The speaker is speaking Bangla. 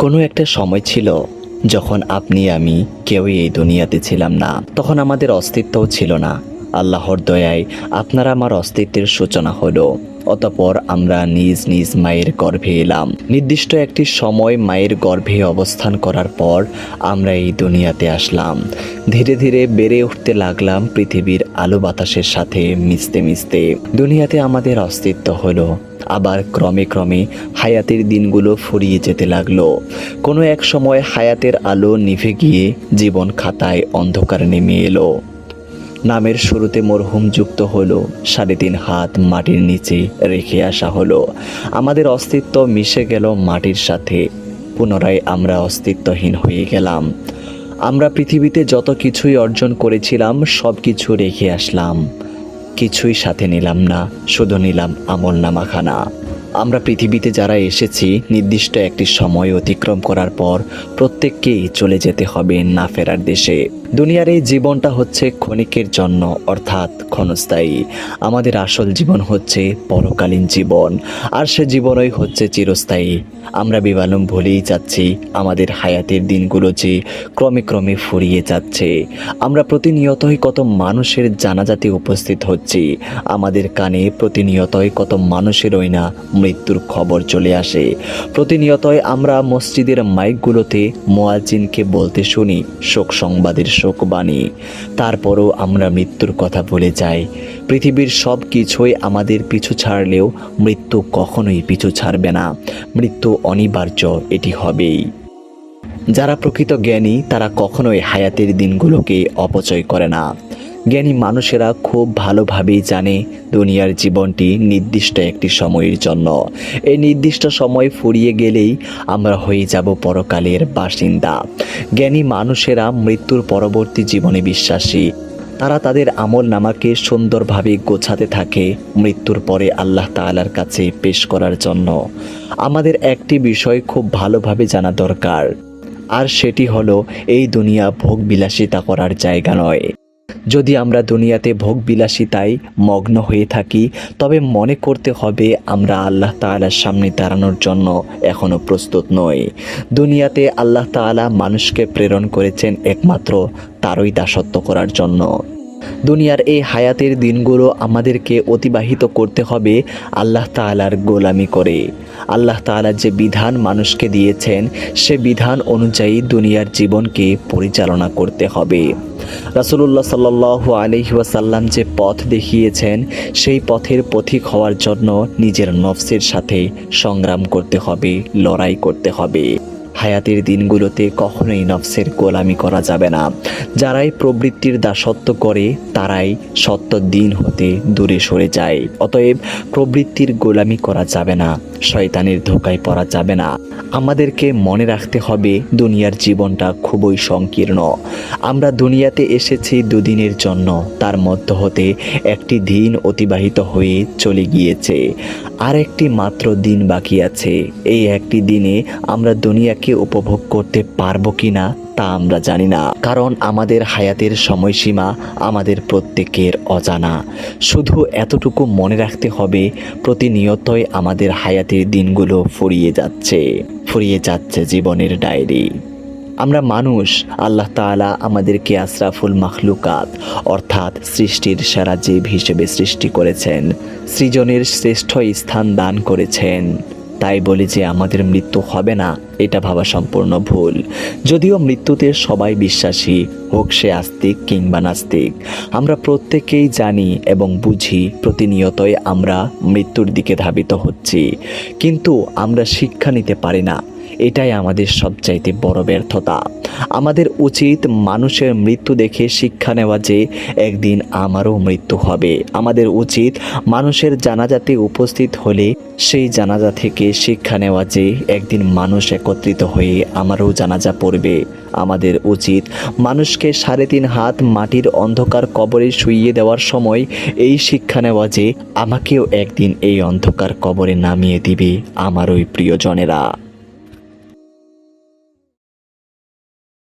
কোনো একটা সময় ছিল যখন আপনি আমি কেউই এই দুনিয়াতে ছিলাম না। তখন আমাদের অস্তিত্বও ছিল না। আল্লাহর দয়ায় আপনার আমার অস্তিত্বের সূচনা হলো। অতপর আমরা নিজ নিজ মায়ের গর্ভে এলাম। নির্দিষ্ট একটি সময় মায়ের গর্ভে অবস্থান করার পর আমরা এই দুনিয়াতে আসলাম। ধীরে ধীরে বেড়ে উঠতে লাগলাম পৃথিবীর আলো বাতাসের সাথে মিশতে মিশতে। দুনিয়াতে আমাদের অস্তিত্ব হলো। আবার ক্রমে ক্রমে হায়াতের দিনগুলো ফুরিয়ে যেতে লাগল। কোনো এক সময় হায়াতের আলো নিভে গিয়ে জীবন খাতায় অন্ধকার নেমে এলো। নামের শুরুতে মরহুম যুক্ত হলো, সাড়ে তিন হাত মাটির নিচে রেখে আসা হলো। আমাদের অস্তিত্ব মিশে গেল মাটির সাথে। পুনরায় আমরা অস্তিত্বহীন হয়ে গেলাম। আমরা পৃথিবীতে যত কিছুই অর্জন করেছিলাম, সব কিছু রেখে আসলাম। কিছুই সাথে নিলাম না, শুধু নিলাম আমল নামাখানা। আমরা পৃথিবীতে যারা এসেছি, নির্দিষ্ট একটি সময় অতিক্রম করার পর প্রত্যেককেই চলে যেতে হবে না ফেরার দেশে। দুনিয়ার এই জীবনটা হচ্ছে ক্ষণিকের জন্য, অর্থাৎ ক্ষণস্থায়ী। আমাদের আসল জীবন হচ্ছে পরকালীন জীবন, আর সে জীবনই হচ্ছে চিরস্থায়ী। আমরা বিবালম ভুলেই যাচ্ছি, আমাদের হায়াতের দিনগুলো যে ক্রমে ক্রমে ফুরিয়ে যাচ্ছে। আমরা প্রতিনিয়তই কত মানুষের জানাজাতে উপস্থিত হচ্ছি, আমাদের কানে প্রতিনিয়তই কত মানুষেরই না মৃত্যুর খবর চলে আসে। প্রতিনিয়তই আমরা মসজিদের মাইকগুলোতে মোয়াজিনকে বলতে শুনি, শোক সংবাদের শোকবাণী তারপরও আমরা মৃত্যুর কথা ভুলে যাই। পৃথিবীর সব কিছুই আমাদের পিছু ছাড়লেও মৃত্যু কখনোই পিছু ছাড়বে না। মৃত্যু অনিবার্য, এটি হবেই। যারা প্রকৃত জ্ঞানী, তারা কখনোই হায়াতের দিনগুলোকে অপচয় করে না। জ্ঞানী মানুষেরা খুব ভালোভাবেই জানে দুনিয়ার জীবনটি নির্দিষ্ট একটি সময়ের জন্য। এই নির্দিষ্ট সময় ফুরিয়ে গেলেই আমরা হয়ে যাব পরকালের বাসিন্দা। জ্ঞানী মানুষেরা মৃত্যুর পরবর্তী জীবনে বিশ্বাসী। তারা তাদের আমল নামাকে সুন্দরভাবে গোছাতে থাকে মৃত্যুর পরে আল্লাহ তাআলার কাছে পেশ করার জন্য। আমাদের একটি বিষয় খুব ভালোভাবে জানা দরকার। আর সেটি হলো, এই দুনিয়া ভোগ বিলাসিতা করার জায়গা নয়। যদি আমরা দুনিয়াতে ভোগ বিলাসিতায় মগ্ন হয়ে থাকি, তবে মনে করতে হবে আমরা আল্লাহ তালার সামনে দাঁড়ানোর জন্য এখনও প্রস্তুত নই। দুনিয়াতে আল্লাহ তালা মানুষকে প্রেরণ করেছেন একমাত্র তারই দাসত্ব করার জন্য। দুনিয়ার এই হায়াতের দিনগুলো আমাদেরকে অতিবাহিত করতে হবে আল্লাহ তাআলার গোলামি করে। আল্লাহ তাআলা যে বিধান মানুষকে দিয়েছেন, সে বিধান অনুযায়ী দুনিয়ার জীবনকে পরিচালনা করতে হবে। রাসূলুল্লাহ সাল্লাল্লাহু আলাইহি ওয়াসাল্লাম যে পথ দেখিয়েছেন, সেই পথের পথিক হওয়ার জন্য নিজের নফসের সাথে সংগ্রাম করতে হবে, লড়াই করতে হবে। হায়াতের দিনগুলোতে কখনোই নফসের গোলামি করা যাবে না। যারাই প্রবৃত্তির দাসত্ব করে, তারাই সত্য দিন হতে দূরে সরে যায়। অতএব প্রবৃত্তির গোলামি করা যাবে না, শয়তানের ধোকায় পড়া যাবে না। আমাদেরকে মনে রাখতে হবে, দুনিয়ার জীবনটা খুবই সংকীর্ণ। আমরা দুনিয়াতে এসেছি দুদিনের জন্য, তার মধ্য হতে একটি দিন অতিবাহিত হয়ে চলে গিয়েছে। আর একটি মাত্র দিন বাকি আছে। এই একটি দিনে আমরা দুনিয়াকে উপভোগ করতে পারব কি না তা আমরা জানি না। কারণ আমাদের হায়াতের সময়সীমা আমাদের প্রত্যেকের অজানা। শুধু এতটুকু মনে রাখতে হবে, প্রতিনিয়তই আমাদের হায়াতের দিনগুলো ফুরিয়ে যাচ্ছে। ফুরিয়ে যাচ্ছে জীবনের ডায়েরি। আমরা মানুষ, আল্লাহ তাআলা আমাদেরকে আশরাফুল মাখলুকাত, অর্থাৎ সৃষ্টির সেরা জীব হিসেবে সৃষ্টি করেছেন, সৃজনের শ্রেষ্ঠ স্থান দান করেছেন। তাই বলি যে আমাদের মৃত্যু হবে না, এটা ভাবা সম্পূর্ণ ভুল। যদিও মৃত্যুতে সবাই বিশ্বাসী, হোক সে আস্তিক কিংবা নাস্তিক, আমরা প্রত্যেকেই জানি এবং বুঝি, প্রতিনিয়তই আমরা মৃত্যুর দিকে ধাবিত হচ্ছি। কিন্তু আমরা শিক্ষা নিতে পারি না এটাই আমাদের সবচাইতে বড় ব্যর্থতা। আমাদের উচিত মানুষের মৃত্যু দেখে শিক্ষা নেওয়া যে একদিন আমারও মৃত্যু হবে। আমাদের উচিত মানুষের জানাজাতে উপস্থিত হলে সেই জানাজা থেকে শিক্ষা নেওয়া যে একদিন মানুষ একত্রিত হয়ে আমারও জানাজা পড়বে। আমাদের উচিত মানুষকে সাড়ে তিন হাত মাটির অন্ধকার কবরে শুইয়ে দেওয়ার সময় এই শিক্ষা নেওয়া যে আমাকেও একদিন এই অন্ধকার কবরে নামিয়ে দিবে আমার ওই প্রিয়জনেরা।